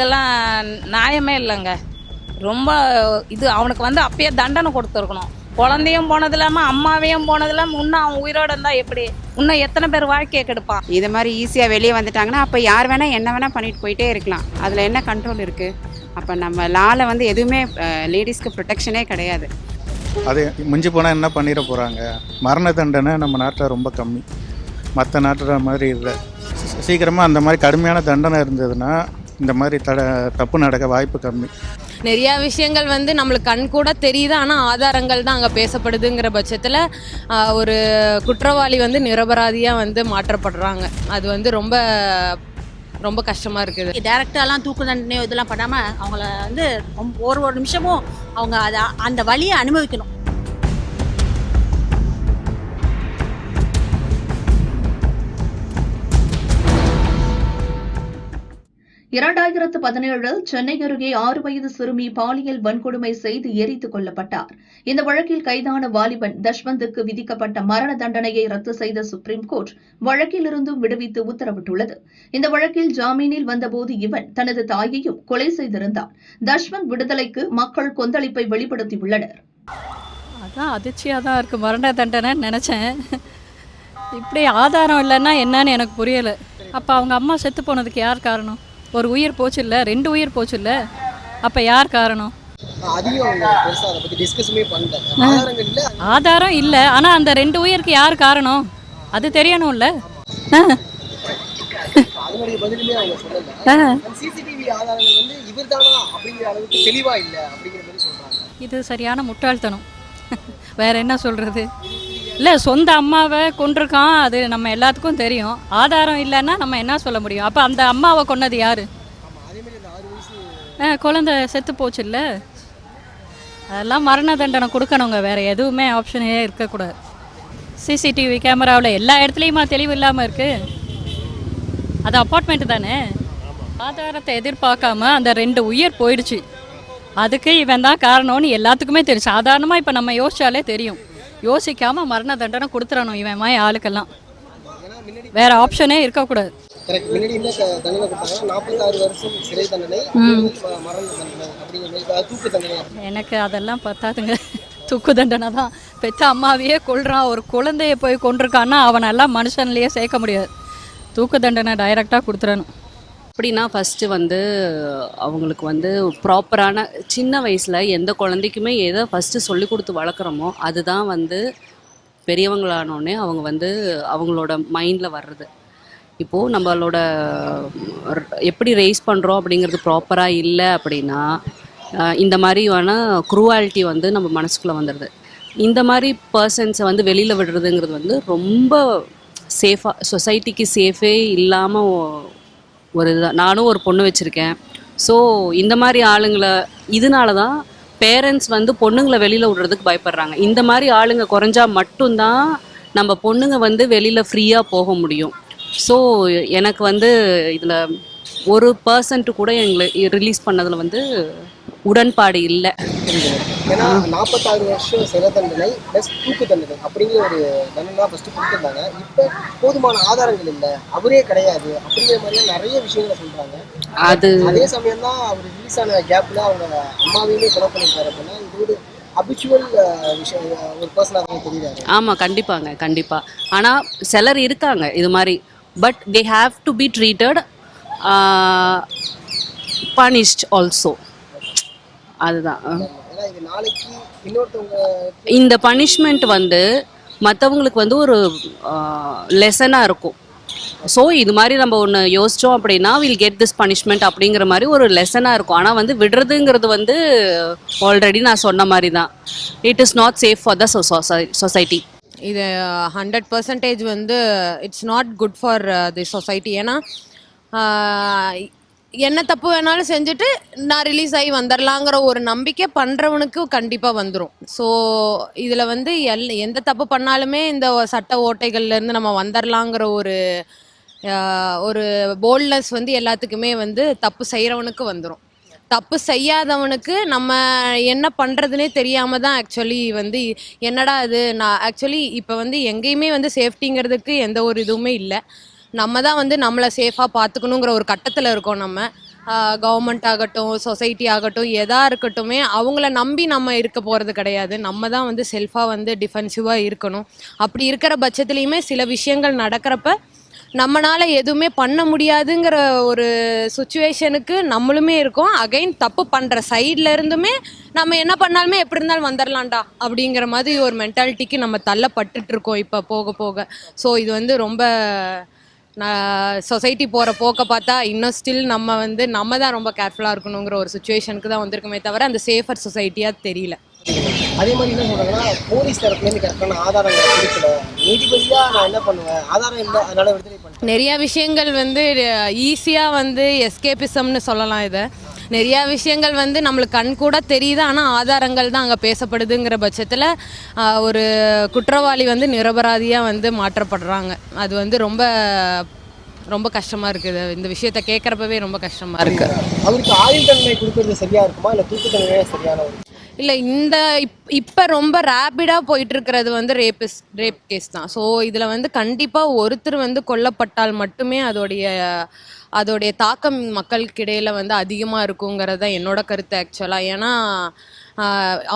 இதெல்லாம் நியாயமே இல்லைங்க. ரொம்ப இது அவனுக்கு வந்து அப்பயே தண்டனை கொடுத்துருக்கணும். குழந்தையும் போனது இல்லாமல் அம்மாவையும் போனது இல்லாமல் இன்னும் அவன் உயிரோட இருந்தால் எப்படி? இன்னும் எத்தனை பேர் வாழ்க்கையை கெடுப்பான்? இது மாதிரி ஈஸியாக வெளியே வந்துட்டாங்கன்னா அப்போ யார் வேணால் என்ன வேணால் பண்ணிட்டு போயிட்டே இருக்கலாம். அதில் என்ன கண்ட்ரோல் இருக்குது அப்போ நம்ம லால வந்து எதுவுமே லேடிஸ்க்கு ப்ரொடெக்ஷனே கிடையாது. அது மிஞ்சி போனால் என்ன பண்ணிட போகிறாங்க மரண தண்டனை நம்ம நாட்டில் ரொம்ப கம்மி. மற்ற நாட்டில் மாதிரி இல்லை. சீக்கிரமாக அந்த மாதிரி கடுமையான தண்டனை இருந்ததுன்னா இந்த மாதிரி தட தப்பு நடக்க வாய்ப்பு கம்மி. நிறைய விஷயங்கள் வந்து நம்மளுக்கு கண் கூட தெரியுது. ஆனால் ஆதாரங்கள் தான் அங்கே பேசப்படுதுங்கிற பட்சத்தில் ஒரு குற்றவாளி வந்து நிரபராதியாக வந்து மாற்றப்படுறாங்க. அது வந்து ரொம்ப ரொம்ப கஷ்டமாக இருக்குது. டேரக்டாலாம் தூக்கு தண்டனையோ இதெல்லாம் பண்ணாமல் அவங்கள வந்து ரொம்ப- ஒரு ஒரு நிமிஷமும் அவங்க அதை அந்த வழியை அனுபவிக்கணும். இரண்டாயிரத்து பதினேழில் சென்னை அருகே ஆறு வயது சிறுமி பாலியல் வன்கொடுமை செய்து எரித்துக் கொல்லப்பட்டார். இந்த வழக்கில் கைதான வாலிபன் தஷ்வந்துக்கு விதிக்கப்பட்ட மரண தண்டனையை ரத்து செய்த சுப்ரீம் கோர்ட் வழக்கிலிருந்தும் விடுவித்து உத்தரவிட்டுள்ளது. இந்த வழக்கில் ஜாமீனில் வந்தபோது இவன் தனது தாயையும் கொலை செய்திருந்தான். தஷ்வந்த் விடுதலைக்கு மக்கள் கொந்தளிப்பை வெளிப்படுத்தியுள்ளனர். அதான் அதிர்ச்சியாக தான் இருக்குது மரண தண்டனைன்னு நினச்சேன். இப்படி ஆதாரம் இல்லைன்னா என்னன்னு எனக்கு புரியலை. அப்போ அவங்க அம்மா செத்து போனதுக்கு யார் காரணம்? ஒரு உயிர் போச்சு இல்லை ரெண்டு உயிர் போச்சு இல்லை அப்போ யார் காரணம்? ஆதாரம் இல்லை. ஆனால் அந்த ரெண்டு உயிருக்கு யார் காரணம்? அது தெரியணும்ல. தெளிவா இல்ல இது சரியான முட்டாள்தனம். வேற என்ன சொல்கிறது இல்லை சொந்த அம்மாவை கொண்டிருக்கான் அது நம்ம எல்லாத்துக்கும் தெரியும். ஆதாரம் இல்லைன்னா நம்ம என்ன சொல்ல முடியும்? அப்போ அந்த அம்மாவை கொன்னது யார்? ஆ, குழந்தை செத்து போச்சு இல்லை அதெல்லாம் மரண தண்டனை கொடுக்கணுங்க வேறு எதுவுமே ஆப்ஷனே இருக்கக்கூடாது. சிசிடிவி கேமராவில் எல்லா இடத்துலையுமா தெளிவு இல்லாமல் இருக்குது அது அப்பார்ட்மெண்ட் தானே? ஆதாரத்தை எதிர்பார்க்காம அந்த ரெண்டு உயிர் போயிடுச்சு. அதுக்கு இவன் தான் காரணம்னு எல்லாத்துக்குமே தெரியும். சாதாரணமாக இப்போ நம்ம யோசிச்சாலே தெரியும். யோசிக்காம மரண தண்டனை கொடுத்துறணும் இவன் மாதிரி ஆளுக்கெல்லாம். வேற ஆப்ஷனே இருக்கக்கூடாது. கரெக்ட் முன்னாடி என்ன க- தண்டனை கொடுத்தாங்கன்னா நாற்பத்தாறு வருஷம் சிறை தண்டனை ம- மரண தண்டனை அப்படிங்கிற மாதிரி அதாவது தூக்கு தண்டனை. எனக்கு அதெல்லாம் பத்தாதுங்க. தூக்கு தண்டனை தான். பெற்ற அம்மாவையே கொல்றான். ஒரு குழந்தைய போய் கொண்டிருக்கான்னா அவனெல்லாம் மனுஷன்லேயே சேர்க்க முடியாது. தூக்கு தண்டனை டைரெக்டாக கொடுத்துறணும். எப்படின்னா ஃபஸ்ட்டு வந்து அவங்களுக்கு வந்து ப்ராப்பரான சின்ன வயசில் எந்த குழந்தைக்குமே எதை ஃபஸ்ட்டு சொல்லி கொடுத்து வளர்க்குறோமோ அதுதான் வந்து பெரியவங்களானோடனே அவங்க வந்து அவங்களோட மைண்டில் வர்றது. இப்போது நம்மளோட எப்படி ரைஸ் பண்ணுறோம் அப்படிங்கிறது ப்ராப்பராக இல்லை அப்படின்னா இந்த மாதிரியான குரூவாலிட்டி வந்து நம்ம மனசுக்குள்ளே வந்துடுது இந்த மாதிரி பர்சன்ஸை வந்து வெளியில் விடுறதுங்கிறது வந்து ரொம்ப சேஃபாக சொசைட்டிக்கு சேஃபே இல்லாமல் ஒரு இதுதான் நானும் ஒரு பொண்ணு வச்சுருக்கேன். ஸோ இந்த மாதிரி ஆளுங்களை இதனால தான் பேரண்ட்ஸ் வந்து பொண்ணுங்களை வெளியில் விடுறதுக்கு பயப்படுறாங்க. இந்த மாதிரி ஆளுங்க குறைஞ்சா மட்டும்தான் நம்ம பொண்ணுங்க வந்து வெளியில் ஃப்ரீயாக போக முடியும். ஸோ எனக்கு வந்து இதில் ஒரு பர்சன்ட்டு கூட எங்களை ரிலீஸ் பண்ணதில் வந்து உடன்பாடு இல்லை. ஏன்னா நாற்பத்தாறு வருஷம் சிறை தண்டனை ப்ளஸ் தூக்கு தண்டனை அப்படிங்கிற ஒரு தண்டனை ஃபர்ஸ்ட் கொடுத்துருந்தாங்க. இப்போ போதுமான ஆதாரங்கள் இல்லை. அவரே கிடையாது. அப்படிங்கிற மாதிரியே நிறைய விஷயங்களை சொல்றாங்க. அது அதே சமயம் தான் அவர் ரிலீஸ் ஆன கேப்ல அவங்க அம்மாவையுமே கொலை பண்ணிருக்காரு அப்படின்னா இது ஒரு ஆமாம் கண்டிப்பாங்க கண்டிப்பாக ஆனால் சிலர் இருக்காங்க இது மாதிரி. But they have to be treated punished also அதுதான். இந்த பனிஷ்மெண்ட் வந்து மற்றவங்களுக்கு வந்து ஒரு லெசனாக இருக்கும். ஸோ இது மாதிரி நம்ம ஒன்று யோசித்தோம் அப்படின்னா வில் கெட் திஸ் பனிஷ்மெண்ட் அப்படிங்கிற மாதிரி ஒரு லெசனாக இருக்கும். ஆனால் வந்து விடுறதுங்கிறது வந்து ஆல்ரெடி நான் சொன்ன மாதிரி தான் it is not safe for the society இது ஹண்ட்ரட் பர்சன்டேஜ் வந்து it's not good for the society ஏன்னா என்ன தப்பு வேணாலும் செஞ்சுட்டு நான் ரிலீஸ் ஆகி வந்துடலாங்கிற ஒரு நம்பிக்கை பண்ணுறவனுக்கு கண்டிப்பாக வந்துடும் ஸோ இதில் வந்து எல் எந்த தப்பு பண்ணாலுமே இந்த சட்ட ஓட்டைகள்லேருந்து நம்ம வந்துடலாங்கிற ஒரு ஒரு போல்ட்னஸ் வந்து எல்லாத்துக்குமே வந்து தப்பு செய்கிறவனுக்கு வந்துடும் தப்பு செய்யாதவனுக்கு நம்ம என்ன பண்ணுறதுனே தெரியாமல் தான் ஆக்சுவலி வந்து என்னடா இது நான் ஆக்சுவலி இப்போ வந்து எங்கேயுமே வந்து சேஃப்டிங்கிறதுக்கு எந்த ஒரு இதுவுமே இல்லை. நம்ம தான் வந்து நம்மளை சேஃபாக பார்த்துக்கணுங்கிற ஒரு கட்டத்தில் இருக்கோம் நம்ம. கவர்மெண்ட் ஆகட்டும் சொசைட்டி ஆகட்டும் எதா இருக்கட்டுமே அவங்கள நம்பி நம்ம இருக்க போகிறது கிடையாது. நம்ம தான் வந்து செல்ஃபாக வந்து டிஃபென்சிவாக இருக்கணும். அப்படி இருக்கிற பட்சத்துலேயுமே சில விஷயங்கள் நடக்கிறப்ப நம்மளால் எதுவுமே பண்ண முடியாதுங்கிற ஒரு சுச்சுவேஷனுக்கு நம்மளுமே இருக்கோம். அகைன் தப்பு பண்ணுற சைடில் இருந்துமே நம்ம என்ன பண்ணாலுமே எப்படி இருந்தாலும் வந்துடலாம்டா அப்படிங்கிற மாதிரி ஒரு மென்டாலிட்டிக்கு நம்ம தள்ளப்பட்டுட்டு இருக்கோம் இப்போ போக போக. ஸோ இது வந்து ரொம்ப சொசைட்டி போகிற போக்க பார்த்தா இன்னும் ஸ்டில் நம்ம வந்து நம்ம தான் ரொம்ப கேர்ஃபுல்லாக இருக்கணுங்கிற ஒரு சுச்சுவேஷனுக்கு தான் வந்திருக்குமே தவிர அந்த சேஃபர் சொசைட்டியாக தெரியல. அதே மாதிரி என்ன சொல்றாங்கன்னா போலீஸ் தரப்புலேருந்து கரெக்டான ஆதாரங்கள் கொடுக்கல நீதிபதியா நான் என்ன பண்ணுவேன்? ஆதாரம் இல்லை அதனால விடுதலை பண்ணிட்டேன். நிறைய விஷயங்கள் வந்து ஈஸியாக வந்து எஸ்கேபிசம்னு சொல்லலாம் இதை. நிறைய விஷயங்கள் வந்து நம்மளுக்கு கண் கூட தெரியுது ஆனால் ஆதாரங்கள் தான் அங்கே பேசப்படுதுங்கிற பட்சத்தில் ஒரு குற்றவாளி வந்து நிரபராதியாக வந்து மாற்றப்படுறாங்க. அது வந்து ரொம்ப ரொம்ப கஷ்டமாக இருக்குது. இந்த விஷயத்த கேட்குறப்பவே ரொம்ப கஷ்டமாக இருக்குது அவருக்கு ஆயுள் தண்டனை கொடுக்கறது சரியா இருக்குமா? இல்ல தூக்கு தண்டனை சரியான இல்லை இந்த இப் இப்போ ரொம்ப ரேப்பிடாக போயிட்டு இருக்கிறது வந்து ரேபிஸ் ரேப் கேஸ் தான். ஸோ இதில் வந்து கண்டிப்பாக ஒருத்தர் வந்து கொல்லப்பட்டால் மட்டுமே அதோடைய அதோடைய தாக்கம் மக்களுக்கு இடையில வந்து அதிகமாக இருக்குங்கிறது தான் என்னோட கருத்து ஆக்சுவலாக ஏன்னா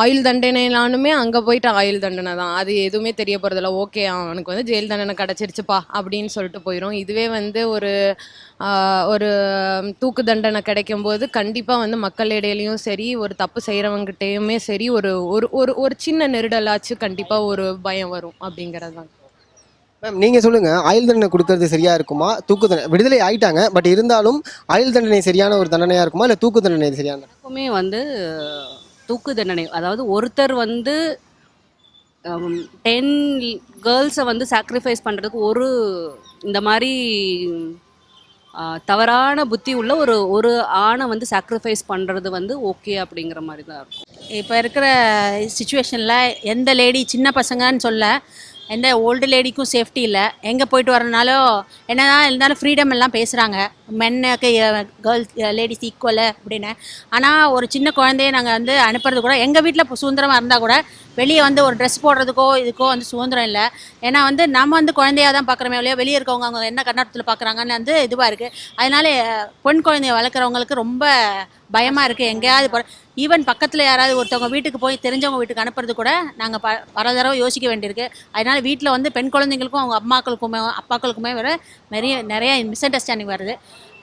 ஆயுள் தண்டனைனாலுமே அங்கே போயிட்டு ஆயுள் தண்டனை தான். அது எதுவுமே தெரிய போகிறதில்ல ஓகே அவனுக்கு வந்து ஜெயில் தண்டனை கிடச்சிருச்சுப்பா அப்படின்னு சொல்லிட்டு போயிடும் இதுவே வந்து ஒரு ஒரு தூக்கு தண்டனை கிடைக்கும் போது கண்டிப்பாக வந்து மக்கள் இடையிலையும் சரி ஒரு தப்பு செய்கிறவங்ககிட்டயுமே சரி ஒரு ஒரு ஒரு ஒரு சின்ன நெருடலாச்சும் கண்டிப்பாக ஒரு பயம் வரும் அப்படிங்கிறது தான். மேம் நீங்க சொல்லுங்க. ஆயுள் தண்டனை கொடுக்கறது சரியா இருக்குமா? தூக்கு தண்டனை. விடுதலை ஆயிட்டாங்க பட் இருந்தாலும் ஆயுள் தண்டனை சரியான ஒரு தண்டனையா இருக்குமா? இல்ல தூக்கு தண்டனை சரியான எப்பவுமே வந்து தூக்கு தண்டனை. அதாவது ஒருத்தர் வந்து டென் கேர்ள்ஸை வந்து சாக்ரிஃபைஸ் பண்ணுறதுக்கு ஒரு இந்த மாதிரி தவறான புத்தி உள்ள ஒரு ஒரு ஆணை வந்து சாக்ரிஃபைஸ் பண்ணுறது வந்து ஓகே அப்படிங்கிற மாதிரி தான் இருக்கும். இப்போ இருக்கிற சுச்சுவேஷனில் எந்த லேடி சின்ன பசங்கன்னு சொல்ல எந்த ஓல்டு லேடிக்கும் சேஃப்டி இல்லை. எங்கே போயிட்டு வரனாலும் என்னதான் இருந்தாலும் ஃப்ரீடம் எல்லாம் பேசுகிறாங்க மென்னுக்கு கேர்ள்ஸ் லேடிஸ் ஈக்குவலு அப்படின்னு. ஆனால் ஒரு சின்ன குழந்தைய நாங்கள் வந்து அனுப்புறது கூட எங்கள் வீட்டில் சுதந்திரமாக இருந்தால் கூட வெளியே வந்து ஒரு ட்ரெஸ் போடுறதுக்கோ இதுக்கோ வந்து சுதந்திரம் இல்லை. ஏன்னா வந்து நம்ம வந்து குழந்தையாக தான் பார்க்குறோமே இல்லையா வெளியே இருக்கவங்க அவங்க என்ன கண்ணோட்டத்தில் பார்க்குறாங்கன்னு வந்து இதுவாக இருக்குது அதனால பெண் குழந்தைய வளர்க்குறவங்களுக்கு ரொம்ப பயமாக இருக்குது எங்கேயாவது போகிற ஈவன் பக்கத்தில் யாராவது ஒருத்தவங்க வீட்டுக்கு போய் தெரிஞ்சவங்க வீட்டுக்கு அனுப்புறது கூட நாங்கள் ப பல தடவை யோசிக்க வேண்டியிருக்கு. அதனால வீட்டில் வந்து பெண் குழந்தைங்களுக்கும் அவங்க அம்மாக்களுக்குமே அப்பாக்களுக்குமே வர நிறைய நிறைய மிஸ் அண்டர்ஸ்டாண்டிங் வருது.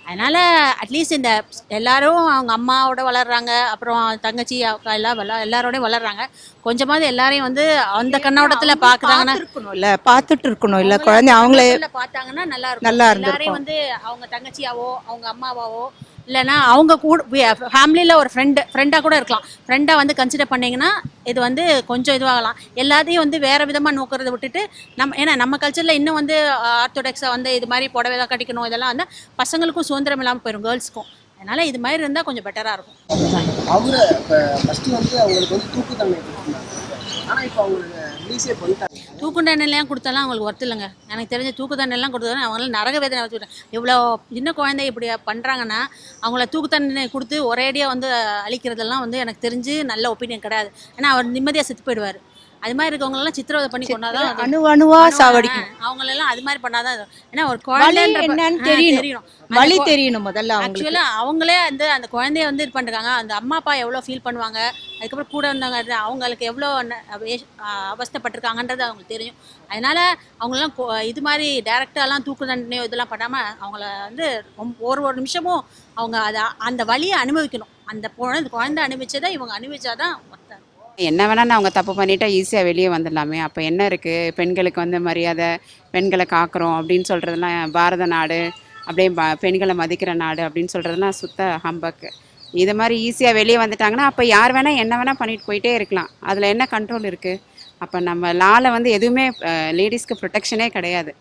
அதனால் அட்லீஸ்ட் இந்த எல்லாரும் அவங்க அம்மாவோட வளர்றாங்க அப்புறம் தங்கச்சி அக்கா எல்லாம் வள எல்லாரோடையும் வளர்றாங்க. கொஞ்சமாவது எல்லாரையும் வந்து அந்த கண்ணோட்டத்தில் பார்க்குறாங்கன்னா இருக்கணும்ல பார்த்துட்டு இருக்கணும். இல்ல குழந்தை அவங்களே பார்த்தாங்கன்னா நல்லா இருக்கும். நல்லா எல்லாரையும் வந்து அவங்க தங்கச்சியாவோ அவங்க அம்மாவாவோ இல்லைன்னா அவங்க கூட ஃபேமிலியில் ஒரு ஃப்ரெண்டு ஃப்ரெண்டாக கூட இருக்கலாம். ஃப்ரெண்டாக வந்து கன்சிடர் பண்ணிங்கன்னா இது வந்து கொஞ்சம் இதுவாகலாம். எல்லாத்தையும் வந்து வேறு விதமாக நோக்கிறத விட்டுட்டு நம்ம ஏன்னா நம்ம கல்ச்சரில் இன்னும் வந்து ஆர்த்தோடாக்ஸாக வந்து இது மாதிரி புடவை தான் கட்டிக்கணும். இதெல்லாம் வந்து பசங்களுக்கும் சுதந்திரம் இல்லாமல் போயிடும் கேர்ள்ஸ்க்கும் அதனால் இது மாதிரி இருந்தால் கொஞ்சம் பெட்டராக இருக்கும். அவங்க இப்போ ஃபர்ஸ்ட் வந்து அவங்களுக்கு வந்து தூக்கு தன்மை ஆனால் இப்போ அவங்களுக்கு தூக்கு தண்டனைலாம் கொடுத்தாலாம் அவங்களுக்கு ஒர்த்து இல்லைங்க. எனக்கு தெரிஞ்ச தூக்கு தண்டனைலாம் கொடுத்தா அவங்களாம் நரக வேதனை வச்சுக்கிட்டேன் இவ்வளோ சின்ன குழந்தை இப்படி பண்ணுறாங்கன்னா அவங்கள தூக்கு தண்டனை கொடுத்து ஒரேடியாக வந்து அழிக்கிறதெல்லாம் வந்து எனக்கு தெரிஞ்சு நல்ல ஒப்பீனியன் கிடையாது. ஏன்னா அவர் நிம்மதியாக செத்து போயிடுவார். அது மாதிரி இருக்கவங்களெல்லாம் சித்திரவதை பண்ணி கொண்டாதான் அணு அணுவா சாவடிக்கும். அவங்களெல்லாம் அது மாதிரி பண்ணாதான். ஏன்னா ஒரு குழந்தைன்றப்ப- என்னன்னு தெரியணும். கொ- தெரியணும் முதல்ல ஆக்சுவலா அவங்களே வந்து அந்த குழந்தைய வந்து இது பண்ணிருக்காங்க அந்த அம்மா அப்பா எவ்வளோ ஃபீல் பண்ணுவாங்க அதுக்கப்புறம் கூட இருந்தவங்க அது அவங்களுக்கு எவ்வளோ அவஸ்தைப்பட்டிருக்காங்கன்றது அவங்களுக்கு தெரியும். அதனால அவங்களெல்லாம் இது மாதிரி டேரெக்டாலாம் தூக்கு தண்டனையோ இதெல்லாம் பண்ணாமல் அவங்கள வந்து ஒரு ஒரு நிமிஷமும் அவங்க அதை அந்த வலியை அனுபவிக்கணும். அந்த குழந்தை குழந்தை அனுபவிச்சதை இவங்க அனுபவிச்சாதான் என்ன வேணால் அவங்க தப்பு பண்ணிட்டா ஈஸியாக வெளியே வந்துடலாமே. அப்போ என்ன இருக்குது பெண்களுக்கு வந்து மரியாதை பெண்களை காக்கிறோம் அப்படின்னு சொல்கிறதுலாம் பாரத நாடு அப்படியே ப பெண்களை மதிக்கிற நாடு அப்படின்னு சொல்கிறதுலாம் சுத்த ஹம்பக்கு இது மாதிரி ஈஸியாக வெளியே வந்துட்டாங்கன்னா அப்போ யார் வேணால் என்ன வேணால் பண்ணிட்டு போயிட்டே இருக்கலாம். அதில் என்ன கண்ட்ரோல் இருக்குது அப்போ நம்ம லால வந்து எதுவுமே லேடிஸ்க்கு ப்ரொடெக்ஷனே கிடையாது.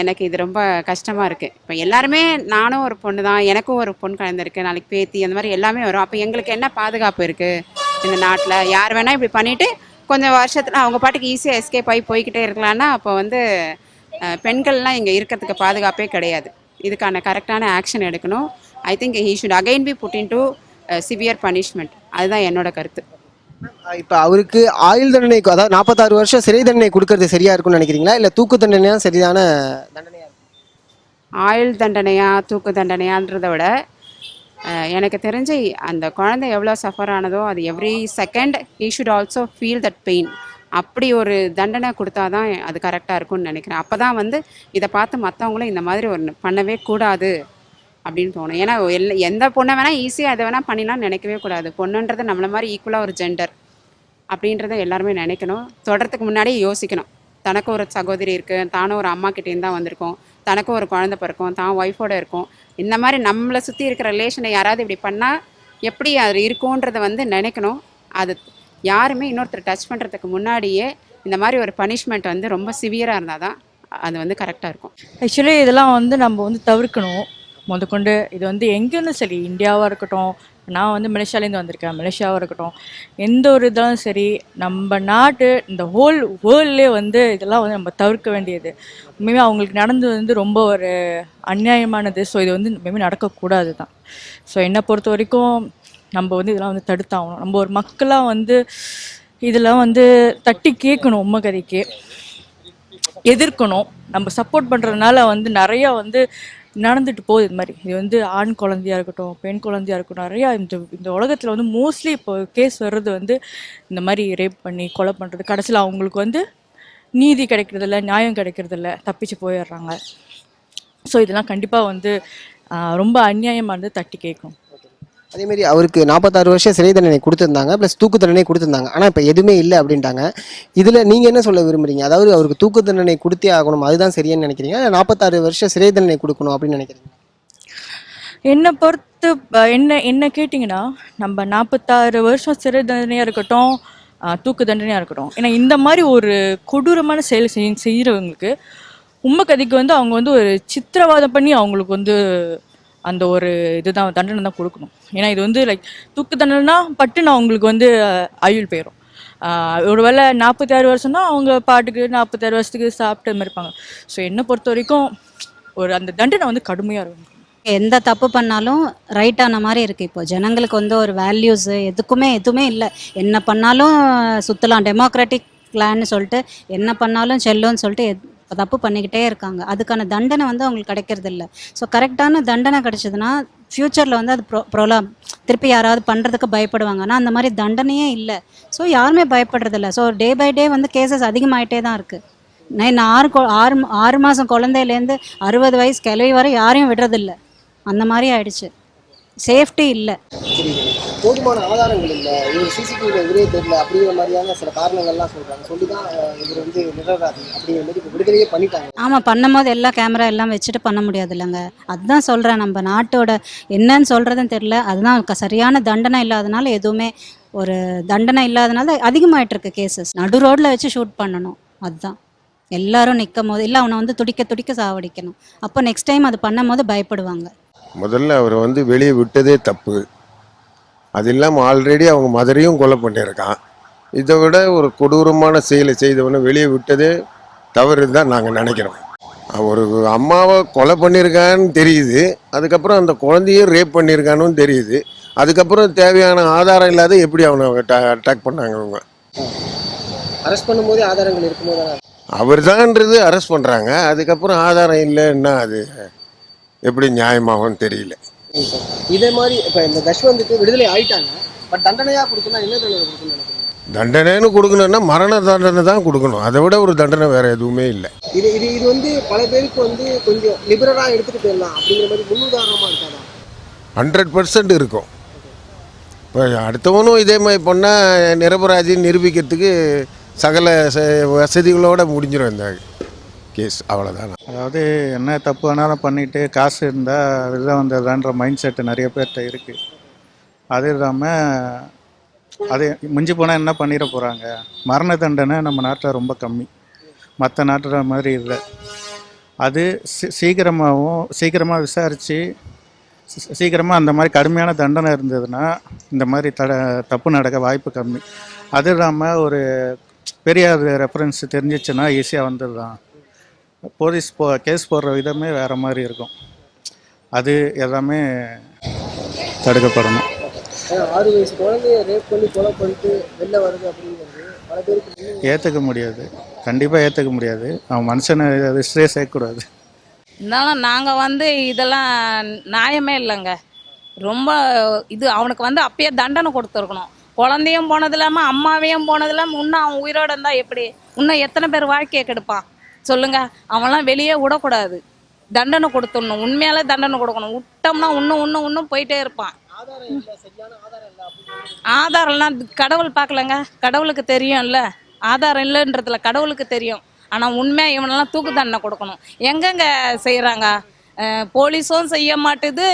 எனக்கு இது ரொம்ப கஷ்டமாக இருக்குது இப்போ எல்லாருமே நானும் ஒரு பொண்ணு தான் எனக்கும் ஒரு பொண்ணு குழந்தை இருக்குது நாளைக்கு பேத்தி அந்த மாதிரி எல்லாமே வரும். அப்போ எங்களுக்கு என்ன பாதுகாப்பு இருக்குது இந்த நாட்டில் யார் வேணால் இப்படி பண்ணிவிட்டு கொஞ்சம் வருஷத்தில் அவங்க பாட்டுக்கு ஈஸியாக எஸ்கேப் ஆகி போய்கிட்டே இருக்கலாம்னா அப்போ வந்து பெண்கள்லாம் இங்கே இருக்கிறதுக்கு பாதுகாப்பே கிடையாது. இதுக்கான கரெக்டான ஆக்ஷன் எடுக்கணும். I think he should again be put in to severe punishment அதுதான் என்னோட கருத்து. இப்போ அவருக்கு ஆயுள் தண்டனை அதாவது நாற்பத்தாறு வருஷம் சிறை தண்டனை கொடுக்கறது சரியா இருக்கும்னு நினைக்கிறீங்களா? இல்ல தூக்கு தண்டனையா சரியான தண்டனையா? ஆயுள் தண்டனையா தூக்கு தண்டனையான்றதை விட எனக்கு தெரிஞ்சு அந்த குழந்தை எவ்வளோ சஃபர் ஆனதோ அது every second he should also feel that pain அப்படி ஒரு தண்டனை கொடுத்தா தான் அது கரெக்டாக இருக்கும்னு நினைக்கிறேன். அப்போ தான் வந்து இதை பார்த்து மற்றவங்களும் இந்த மாதிரி ஒரு பண்ணவே கூடாது அப்படின்னு தோணும். ஏன்னா எல் எந்த பொண்ணை வேணால் ஈஸியாக அதை வேணால் பண்ணிடலாம்னு நினைக்கவே கூடாது. பொண்ணுன்றது நம்மளை மாதிரி ஈக்குவலாக ஒரு ஜெண்டர் அப்படின்றத எல்லாருமே நினைக்கணும். தொடரத்துக்கு முன்னாடியே யோசிக்கணும். தனக்கு ஒரு சகோதரி இருக்குது தானும் ஒரு அம்மா கிட்டேருந்து தான் வந்திருக்கோம். தனக்கும் ஒரு குழந்தை பிறக்கும் தான் ஒய்ஃபோட இருக்கும். இந்த மாதிரி நம்மளை சுற்றி இருக்கிற ரிலேஷனை யாராவது இப்படி பண்ணால் எப்படி அது இருக்கும்ன்றத வந்து நினைக்கணும். அது யாருமே இன்னொருத்தர் டச் பண்ணுறதுக்கு முன்னாடியே இந்த மாதிரி ஒரு பனிஷ்மெண்ட் வந்து ரொம்ப சிவியராக இருந்தால் தான் அது வந்து கரெக்டாக இருக்கும். ஆக்சுவலி இதெல்லாம் வந்து நம்ம வந்து தவிர்க்கணும். முதற்கொண்டு இது வந்து எங்கேருந்து சரி இந்தியாவாக இருக்கட்டும் நான் வந்து மலேசியாலேருந்து வந்திருக்கேன். மலேசியாவாக இருக்கட்டும். எந்த ஒரு இதாலும் சரி நம்ம நாட்டு இந்த ஹோல் வேர்ல்ட்லேயே வந்து இதெல்லாம் வந்து நம்ம தவிர்க்க வேண்டியது. மேபி அவங்களுக்கு நடந்தது வந்து ரொம்ப ஒரு அநியாயமானது. ஸோ இது வந்து மேபி நடக்கக்கூடாது தான் ஸோ என்னை பொறுத்த வரைக்கும் நம்ம வந்து இதெல்லாம் வந்து தடுத்தாகணும். நம்ம ஒரு மக்களாக வந்து இதெல்லாம் வந்து தட்டி கேட்கணும் உண்மை கதைக்கு. எதிர்க்கணும். நம்ம சப்போர்ட் பண்ணுறதுனால வந்து நிறையா வந்து நடந்துட்டு போகுது இது மாதிரி. இது வந்து ஆண் குழந்தையா இருக்கட்டும் பெண் குழந்தையா இருக்கட்டும் நிறையா இந்த இந்த உலகத்தில் வந்து மோஸ்ட்லி இப்போ கேஸ் வர்றது வந்து இந்த மாதிரி ரேப் பண்ணி கொலை பண்ணுறது கடைசியில் அவங்களுக்கு வந்து நீதி கிடைக்கிறதில்ல நியாயம் கிடைக்கிறதில்ல தப்பிச்சு போயிடுறாங்க. ஸோ இதெல்லாம் கண்டிப்பாக வந்து ரொம்ப ரொம்ப இருந்து தட்டி கேட்கும். அதேமாரி அவருக்கு நாற்பத்தாறு வருஷம் சிறை தண்டனை கொடுத்துருந்தாங்க ப்ளஸ் தூக்கு தண்டனை கொடுத்துருந்தாங்க. ஆனால் இப்போ எதுவுமே இல்லை அப்படின்ட்டாங்க. இதில் நீங்கள் என்ன சொல்ல விரும்புகிறீங்க அதாவது அவருக்கு தூக்கு தண்டனை கொடுத்தே ஆகணும் அதுதான் சரியான்னு நினைக்கிறீங்க நாற்பத்தாறு வருஷம் சிறை தண்டனை கொடுக்கணும் அப்படின்னு நினைக்கிறீங்க என்னை பொறுத்து என்ன என்ன கேட்டிங்கன்னா நம்ம நாற்பத்தாறு வருஷம் சிறை தண்டனையாக இருக்கட்டும் தூக்கு தண்டனையாக இருக்கட்டும். ஏன்னா இந்த மாதிரி ஒரு கொடூரமான செயல் செய் செய்கிறவங்களுக்கு உண்மை கதைக்கு வந்து அவங்க வந்து ஒரு சித்திரவாதம் பண்ணி அவங்களுக்கு வந்து அந்த ஒரு இதுதான் தண்டனை தான் கொடுக்கணும். ஏன்னா இது வந்து லைக் தூக்கு தண்டனைனா நான் அவங்களுக்கு வந்து அயுள் போயிடும் ஒருவேளை நாற்பத்தி ஆறு வருஷம்னா அவங்க பாட்டுக்கு நாற்பத்தாறு வருஷத்துக்கு சாப்பிட்டு மாதிரி இருப்பாங்க. ஸோ என்னை பொறுத்த வரைக்கும் ஒரு அந்த தண்டனை வந்து கடுமையாக இருக்கும். எந்த தப்பு பண்ணாலும் ரைட்டான மாதிரி இருக்குது இப்போ. ஜனங்களுக்கு வந்து ஒரு வேல்யூஸு எதுக்குமே எதுவுமே இல்லை. என்ன பண்ணாலும் சுற்றலாம் டெமோக்ராட்டிக் பிளான்னு சொல்லிட்டு என்ன பண்ணாலும் செல்லும்னு சொல்லிட்டு தப்பு பண்ணிக்கிட்டே இருக்காங்க. அதுக்கான தண்டனை வந்து அவங்களுக்கு கிடைக்கிறது இல்லை ஸோ கரெக்டான தண்டனை கிடைச்சதுன்னா ஃப்யூச்சரில் வந்து அது ப்ரொ ப்ரொலாம் திருப்பி யாராவது பண்ணுறதுக்கு பயப்படுவாங்க. ஆனால் அந்த மாதிரி தண்டனையே இல்லை. ஸோ யாருமே பயப்படுறதில்ல. ஸோ டே பை டே வந்து கேசஸ் அதிகமாயிட்டே தான் இருக்குது நான் ஆறு ஆறு ஆறு மாதம் குழந்தையிலேருந்து அறுபது வயசு கிளவி வரை யாரையும் விடுறதில்ல. அந்த மாதிரி ஆயிடுச்சு. சேஃப்டி இல்லை. போதுமான ஆதாரங்கள் இல்லை. இவர் சிசிடிவியில் எதிரே தெரியல. அப்படிங்கிற மாதிரியான சில காரணங்கள்லாம் சொல்கிறாங்க சொல்லி தான் இவர் வந்து நிரபராதி அப்படிங்கிற மாதிரி விடுதலையே பண்ணிட்டாங்க. ஆமாம் பண்ணும்போது எல்லா கேமரா எல்லாம் வச்சுட்டு பண்ண முடியாது இல்லைங்க. அதுதான் சொல்கிறேன் நம்ம நாட்டோட என்னன்னு சொல்கிறதுன்னு தெரில அதுதான் சரியான தண்டனை இல்லாதனால எதுவுமே ஒரு தண்டனை இல்லாதனால அதிகமாயிட்டு இருக்கு கேசஸ் நடு ரோட்டில் வச்சு ஷூட் பண்ணணும். அதுதான். எல்லாரும் நிற்கும் போது இல்லை அவனை வந்து துடிக்க துடிக்க சாவடிக்கணும். அப்போ நெக்ஸ்ட் டைம் அது பண்ணும் போது பயப்படுவாங்க. முதல்ல அவரை வந்து வெளியே விட்டதே தப்பு. அது இல்லாமல் ஆல்ரெடி அவங்க மதரையும் கொலை பண்ணியிருக்கான். இதை விட ஒரு கொடூரமான செயலை செய்தவனை வெளியே விட்டதே தவறு தான் நாங்கள் நினைக்கிறோம். ஒரு அம்மாவை கொலை பண்ணியிருக்கான்னு தெரியுது. அதுக்கப்புறம் அந்த குழந்தையும் ரேப் பண்ணியிருக்கானும் தெரியுது. அதுக்கப்புறம் தேவையான ஆதாரம் இல்லாத எப்படி அவனை அட்டாக் பண்ணாங்க அவங்க அரெஸ்ட் பண்ணும்போதே ஆதாரங்கள் இருக்கும்போது அவர் தான்ன்றது அரெஸ்ட் பண்ணுறாங்க அதுக்கப்புறம் ஆதாரம் இல்லைன்னா அது எப்படி நியாயமாகும்னு தெரியல. இதே மாதிரி இப்போ இந்த தஷ்வந்துக்கு விடுதலை ஆயிட்டாங்க. பட் தண்டனையாக கொடுக்கணும் என்ன தண்டனை கொடுக்கணும்னு தண்டனைன்னு கொடுக்கணும்னா மரண தண்டனை தான் கொடுக்கணும். அதை விட ஒரு தண்டனை வேற எதுவுமே இல்லை. இது இது இது வந்து பல பேருக்கு வந்து கொஞ்சம் லிபரலாக எடுத்துகிட்டு போயிடலாம் அப்படிங்கிற மாதிரி முன்னுதாரணமாக இருக்காதா? ஹண்ட்ரட் பர்சன்ட் இருக்கும். இப்போ அடுத்தவனும் இதே மாதிரி பண்ணால் நிரபராதின்னு நிரூபிக்கிறதுக்கு சகல வசதிகளோட முடிஞ்சிடும் இந்த கேஸ் அவ்வளோதான் அதாவது என்ன தப்பு வேணாலும் பண்ணிவிட்டு காசு இருந்தால் வெளில வந்ததான்ற மைண்ட் செட்டு நிறைய பேர்கிட்ட இருக்குது அது இல்லாமல் அது மிஞ்சி போனால் என்ன பண்ணிட போகிறாங்க மரண தண்டனை நம்ம நாட்டில் ரொம்ப கம்மி. மற்ற நாட்டில் மாதிரி இல்லை. அது சீ சீக்கிரமாகவும் சீக்கிரமாக விசாரித்து சீக்கிரமாக அந்த மாதிரி கடுமையான தண்டனை இருந்ததுன்னா இந்த மாதிரி தட தப்பு நடக்க வாய்ப்பு கம்மி. அது இல்லாமல் ஒரு பெரியார் ரெஃபரன்ஸ் தெரிஞ்சிச்சுன்னா ஈஸியாக வந்துடலாம் போலீஸ் போ கேஸ் போடுற விதமே வேறு மாதிரி இருக்கும். அது எல்லாமே தடுக்கப்படணும். ஆறு வயசு குழந்தைய ரேப் பண்ணி கொலை பண்ணிட்டு வெளில வருது அப்படிங்கிறது பல பேருக்கு ஏற்றுக்க முடியாது. கண்டிப்பாக ஏற்றுக்க முடியாது. அவன் மனுஷனை ரிஸ்டே சேர்க்கக்கூடாது. இருந்தாலும் நாங்கள் வந்து இதெல்லாம் நியாயமே இல்லைங்க. ரொம்ப இது அவனுக்கு வந்து அப்பயே தண்டனை கொடுத்துருக்கணும். குழந்தையும் போனது இல்லாமல் அம்மாவையும் போனது இல்லாமல் இன்னும் அவன் உயிரோட இருந்தால் எப்படி? இன்னும் எத்தனை பேர் வாழ்க்கையை கெடுப்பான்? சொல்லுங்க அவன்லாம் வெளியே விடக்கூடாது. தண்டனை கொடுத்துடணும். உண்மையாலே தண்டனை கொடுக்கணும். விட்டோம்னா இன்னும் இன்னும் இன்னும் போயிட்டே இருப்பான். ஆதாரம்லாம் கடவுள் பார்க்கலங்க. கடவுளுக்கு தெரியும்ல. ஆதாரம் இல்லைன்றதுல கடவுளுக்கு தெரியும். ஆனால் உண்மையாக இவனெல்லாம் தூக்கு தண்டனை கொடுக்கணும். எங்கெங்க செய்கிறாங்க போலீஸும் செய்ய மாட்டுது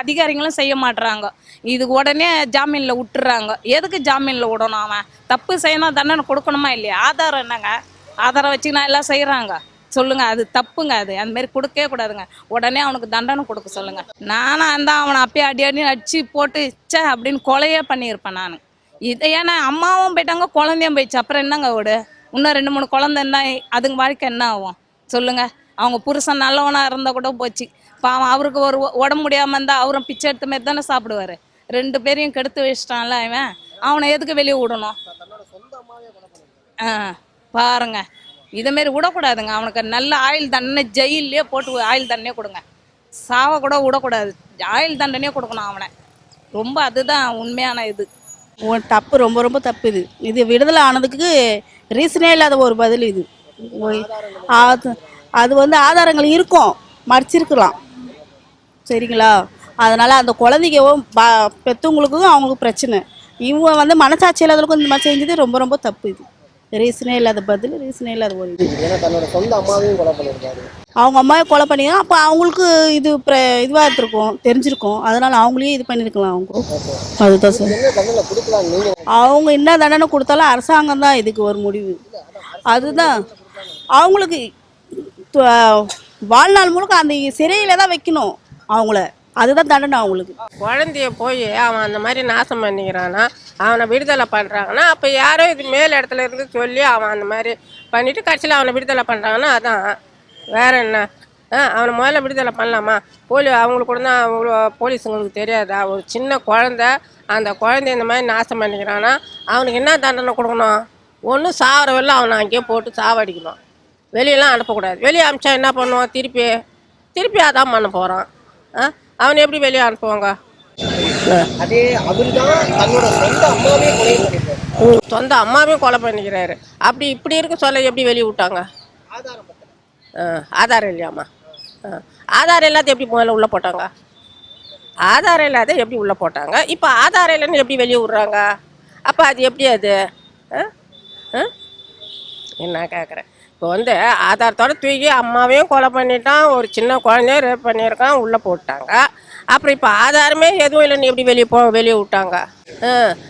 அதிகாரிகளும் செய்ய மாட்டுறாங்க. இது உடனே ஜாமீனில் விட்டுறாங்க. எதுக்கு ஜாமீனில் விடணும் அவன்? தப்பு செய்யணும் தண்டனை கொடுக்கணுமா இல்லையா? ஆதாரம் என்னங்க? ஆதாரம் வச்சு நான் எல்லாம் செய்கிறாங்க சொல்லுங்க அது தப்புங்க அது. அந்த மாதிரி கொடுக்கவே கூடாதுங்க. உடனே அவனுக்கு தண்டனை கொடுக்க சொல்லுங்க. நானும் அந்த அவனை அப்பயே அடி அடி அடிச்சு போட்டு ச்சே அப்படின்னு கொலையே பண்ணியிருப்பேன் நான். இது ஏன்னா அம்மாவும் போயிட்டாங்க குழந்தையும் போயிடுச்சு. அப்புறம் என்னங்க விடு இன்னும் ரெண்டு மூணு குழந்தை என்ன அதுங்க வாழ்க்கை என்ன ஆகும்? சொல்லுங்க. அவங்க புருஷன் நல்லவனாக இருந்தால் கூட போச்சு. பாவம் அவருக்கு ஒரு உடம்பு முடியாமல் இருந்தால் அவரும் பிச்சை எடுத்த மாதிரி தானே சாப்பிடுவாரு. ரெண்டு பேரையும் கெடுத்து வச்சிட்டான்ல அவன் அவனை எதுக்கு வெளியே விடணும்? ஆ. பாருங்க. இதமாரி விடக்கூடாதுங்க. அவனுக்கு நல்ல ஆயில் தண்டனை ஜெயிலே போட்டு ஆயில் தண்டனையே கொடுங்க. சாவை கூட விடக்கூடாது. ஆயில் தண்டனையே கொடுக்கணும் அவனை. ரொம்ப அதுதான் உண்மையான இது. உன் தப்பு. ரொம்ப ரொம்ப தப்பு இது. இது விடுதலை ஆனதுக்கு ரீசனே இல்லாத ஒரு பதில் இது. அது அது வந்து ஆதாரங்கள் இருக்கும். மறைச்சிருக்கலாம். சரிங்களா? அதனால் அந்த குழந்தைகவும் பா பெற்றவங்களுக்கும் அவங்களுக்கு பிரச்சனை. இவங்க வந்து மனசாட்சி இல்லாதவங்களுக்கும் இந்த மாதிரி செஞ்சது ரொம்ப ரொம்ப தப்பு இது. ரீசனே இல்லாத பதில் ரீசனே இல்லாத ஒரு ஏன்னா தன்னோட சொந்த அம்மாவையும் கொலை பண்ணியிருக்காரு அவங்க அம்மாவை கொலை பண்ணி அப்போ அவங்களுக்கு இது பிர இதுவாக இருந்திருக்கும் தெரிஞ்சிருக்கும். அதனால் அவங்களையும் இது பண்ணியிருக்கலாம் அவங்க. அதுதான் சார். அவங்க என்ன தண்டனை கொடுத்தாலும் அரசாங்கம் தான் இதுக்கு ஒரு முடிவு. அதுதான். அவங்களுக்கு வாழ்நாள் முழுக்க அந்த சிறையில் தான் வைக்கணும் அவங்கள. அதுதான் தண்டனை அவங்களுக்கு. குழந்தைய போய் அவன் அந்த மாதிரி நாசம் பண்ணிக்கிறானா அவனை விடுதலை பண்ணுறாங்கன்னா அப்போ யாரோ இது மேல் இடத்துல இருந்து சொல்லி அவன் அந்த மாதிரி பண்ணிவிட்டு கடைசியில் அவனை விடுதலை பண்ணுறாங்கன்னா அதான். வேற என்ன? ஆ அவனை முதல்ல விடுதலை பண்ணலாமா? போலி அவங்களுக்கு கூட தான் அவ்வளோ போலீஸுங்களுக்கு தெரியாதா? ஒரு சின்ன குழந்த அந்த குழந்தைய இந்த மாதிரி நாசம் பண்ணிக்கிறான்னா அவனுக்கு என்ன தண்டனை கொடுக்கணும்? ஒன்று சாவர வரல அவனை அங்கேயே போட்டு சாவடிக்கணும். வெளியெல்லாம் அனுப்பக்கூடாது. வெளியே அனுப்பிச்சா என்ன பண்ணுவான்? திருப்பி திருப்பி அதான் பண்ண போகிறான் ஆ அவனை எப்படி வெளியே அனுப்புவாங்க? அதே அவர்தான் தன்னோட சொந்த அம்மாவே கொலை பண்ணியிருக்காரு ம், சொந்த அம்மாவையும் கொலை பண்ணிக்கிறாரு. அப்படி இப்படி இருக்க சொல்ல எப்படி வெளியே விட்டாங்க? ஆதாரம் இல்லையாம்மா? ஆதாரம் இல்லாத எப்படி முதல்ல உள்ளே போட்டாங்க? ஆதாரம் இல்லாத எப்படி உள்ளே போட்டாங்க? இப்போ ஆதாரம் இல்லைன்னு எப்படி வெளியே விட்றாங்க? அப்போ அது எப்படி அது? ஆ? ஆ? என்ன கேட்குறேன் இப்போ வந்து ஆதாரத்தோடு தூக்கி அம்மாவையும் கொலை பண்ணிட்டான். ஒரு சின்ன குழந்தையும் ரேப் பண்ணியிருக்கான். உள்ளே போட்டாங்க. அப்புறம் இப்போ ஆதாரமே எதுவும் இல்லைன்னு எப்படி வெளியே போ வெளியே விட்டாங்க?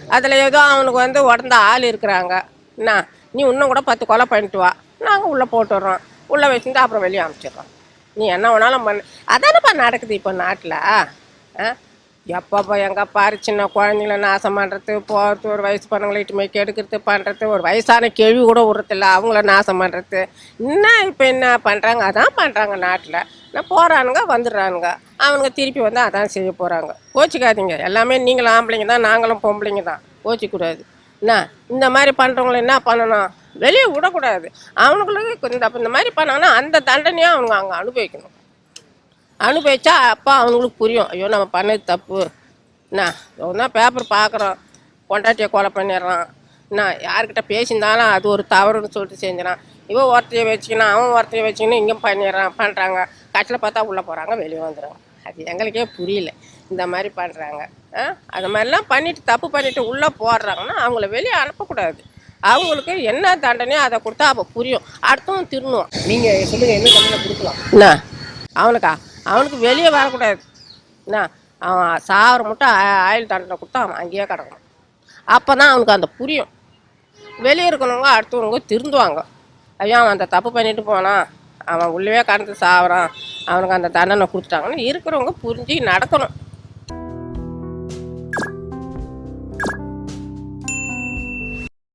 அதில் ஏதோ அவனுக்கு வந்து உடந்த ஆள் இருக்கிறாங்க. என்ன? நீ இன்னும் கூட பத்து கொலை பண்ணிட்டு வா. நாங்கள் உள்ளே போட்டுடுறோம். உள்ளே வச்சுருந்து அப்புறம் வெளியே அனுப்பிச்சிடுறோம். நீ என்ன வேணாலும் பண்ண. அதானப்பா நடக்குது இப்போ நாட்டில்? ஆ? எப்பப்போ எங்கே பாரு சின்ன குழந்தைங்கள நாசம் பண்ணுறது போகிறது ஒரு வயசு பண்ணவங்களை இட்டுமே கெடுக்கிறது பண்ணுறது ஒரு வயசான கேள்வி கூட விடுறதில்ல அவங்கள நாசம் பண்ணுறது என்ன இப்போ என்ன பண்ணுறாங்க அதான் பண்ணுறாங்க நாட்டில். நான் போகிறானுங்க வந்துடுறானுங்க. அவனுங்க திருப்பி வந்து அதான் செய்ய போகிறாங்க கோச்சிக்காதீங்க. எல்லாமே நீங்களும் ஆம்பளைங்க தான் நாங்களும் பொம்பளைங்க தான். கோச்சிக்கூடாது. என்ன? இந்த மாதிரி பண்ணுறவங்கள என்ன பண்ணணும்? வெளியே விடக்கூடாது. அவனுங்களுக்கு இந்த இந்த மாதிரி பண்ணாங்கன்னா அந்த தண்டனையும் அவங்க அங்கே அனுபவிக்கணும். அனுபவிச்சா அப்போ அவங்களுக்கு புரியும். ஐயோ நம்ம பண்ணது தப்பு. என்ன ஒன்றா பேப்பர் பார்க்குறோம் பொண்டாட்டியை கொலை பண்ணிடுறான். என்ன யார்கிட்ட பேசியிருந்தாலும் அது ஒரு தவறுன்னு சொல்லிட்டு செஞ்சிடான் இவன் ஒருத்தையை வச்சுக்கணும் அவன் ஒருத்தையை வச்சுக்கணும் இங்கேயும் பண்ணிடுறான் பண்ணுறாங்க கட்டில் பார்த்தா உள்ளே போகிறாங்க வெளியே வந்துடுறாங்க. அது எங்களுக்கே புரியல. இந்த மாதிரி பண்ணுறாங்க அது மாதிரிலாம் பண்ணிட்டு தப்பு பண்ணிட்டு உள்ளே போடுறாங்கன்னா அவங்கள வெளியே அனுப்பக்கூடாது. அவங்களுக்கு என்ன தண்டனையோ அதை கொடுத்தா அப்போ புரியும். அடுத்தவன் திருணுவான் நீங்க சொல்லுங்க என்ன தண்டனை கொடுக்கலாம்? என்ன அவனுக்கா? அவனுக்கு வெளியே வரக்கூடாது. என்ன? அவன் சாவர மட்டும் ஆயில் ஆயுள் தண்டனை கொடுத்தா அவன் அங்கேயே கிடக்கணும் அப்போ தான் அவனுக்கு அந்த புரியும். வெளியே இருக்கிறவங்க அடுத்தவங்க திருந்துவாங்க. ஐயோ அவன் அந்த தப்பு பண்ணிட்டு போனான் அவன் உள்ளவே கடந்து சாவறான். அவனுக்கு அந்த தண்டனை கொடுத்துட்டாங்கன்னு இருக்கிறவங்க புரிஞ்சு நடக்கணும்.